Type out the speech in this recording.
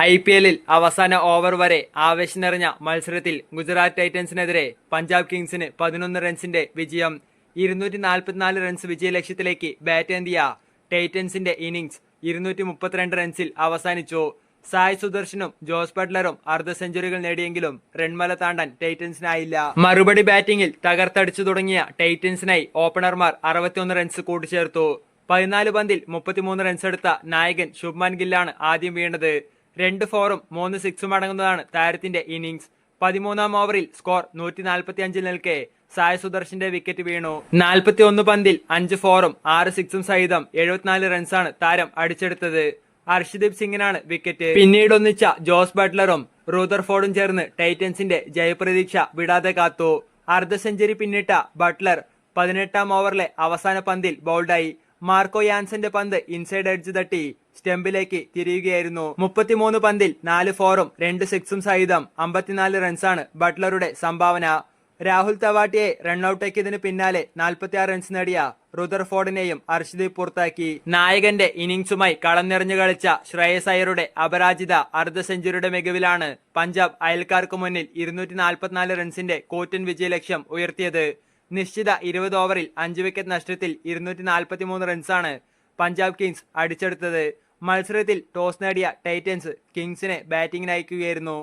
I P എല്ലിൽ അവസാന over വരെ ആവേശം നിറഞ്ഞ മത്സരത്തിൽ ഗുജറാത്ത് ടൈറ്റൻസിനെതിരെ പഞ്ചാബ് കിങ്സിന് പതിനൊന്ന് റൺസിന്റെ വിജയം. ഇരുന്നൂറ്റി നാൽപ്പത്തിനാല് റൺസ് വിജയലക്ഷ്യത്തിലേക്ക് ബാറ്റ് ഏന്തിയ ടൈറ്റൻസിന്റെ ഇന്നിംഗ്സ് ഇരുന്നൂറ്റി മുപ്പത്തിരണ്ട് റൺസിൽ അവസാനിച്ചു. സായ് സുദർശനും ജോസ് ബട്ട്ലറും അർദ്ധ സെഞ്ചുറികൾ നേടിയെങ്കിലും റൺമല താണ്ടാൻ ടൈറ്റൻസിനായില്ല. മറുപടി ബാറ്റിംഗിൽ തകർത്തടിച്ചു തുടങ്ങിയ ടൈറ്റൻസിനായി ഓപ്പണർമാർ അറുപത്തിയൊന്ന് റൺസ് കൂട്ടിച്ചേർത്തു. പതിനാല് പന്തിൽ മുപ്പത്തിമൂന്ന് റൺസ് എടുത്ത നായകൻ ശുഭ്മാൻ ഗില്ലാണ് ആദ്യം വീണത്. രണ്ട് ഫോറും മൂന്ന് സിക്സും അടങ്ങുന്നതാണ് താരത്തിന്റെ ഇന്നിംഗ്സ്. പതിമൂന്നാം ഓവറിൽ സ്കോർ നൂറ്റി നാൽപ്പത്തി അഞ്ചിൽ നിൽക്കെ സായ് സുദർശന്റെ വിക്കറ്റ് വീണു. നാൽപ്പത്തി ഒന്ന് പന്തിൽ അഞ്ച് ഫോറും ആറ് സിക്സും സഹിതം എഴുപത്തിനാല് റൺസാണ് താരം അടിച്ചെടുത്തത്. ഹർഷദീപ് സിംഗിനാണ് വിക്കറ്റ്. പിന്നീട് ഒന്നിച്ച ജോസ് ബട്ട്ലറും റൂദർഫോർഡും ചേർന്ന് ടൈറ്റൻസിന്റെ ജയപ്രതീക്ഷ വിടാതെ കാത്തു. അർദ്ധ സെഞ്ചുറി പിന്നിട്ട ബട്ട്ലർ പതിനെട്ടാം ഓവറിലെ അവസാന പന്തിൽ ബൗൾഡായി. മാർക്കോ യാൻസന്റെ പന്ത് ഇൻസൈഡ് എഡ്ജ് തട്ടി സ്റ്റെമ്പിലേക്ക് തിരിയുകയായിരുന്നു. മുപ്പത്തിമൂന്ന് പന്തിൽ നാല് ഫോറും രണ്ട് സിക്സും സഹിതം അമ്പത്തിനാല് റൺസാണ് ബട്ട്ലറുടെ സംഭാവന. രാഹുൽ തവാട്ടിയെ റൺഔട്ടാക്കിയതിനു പിന്നാലെ നാൽപ്പത്തിയാറ് റൺസ് നേടിയ റുദർഫോർഡിനെയും അർഷദീപ് പുറത്താക്കി. നായകന്റെ ഇന്നിംഗ്സുമായി കളം നിറഞ്ഞു കളിച്ച ശ്രേയസ് അയ്യരുടെ അപരാജിത അർദ്ധ സെഞ്ചുറിയുടെ മികവിലാണ് പഞ്ചാബ് അയൽക്കാർക്ക് മുന്നിൽ ഇരുന്നൂറ്റി റൺസിന്റെ കോറ്റൻ വിജയലക്ഷ്യം ഉയർത്തിയത്. നിശ്ചിത ഇരുപത് ഓവറിൽ അഞ്ച് വിക്കറ്റ് നഷ്ടത്തിൽ ഇരുന്നൂറ്റി നാൽപ്പത്തിമൂന്ന് റൺസാണ് പഞ്ചാബ് കിങ്സ് അടിച്ചെടുത്തത്. മത്സരത്തിൽ ടോസ് നേടിയ ടൈറ്റൻസ് കിങ്സിനെ ബാറ്റിംഗിന് അയക്കുകയായിരുന്നു.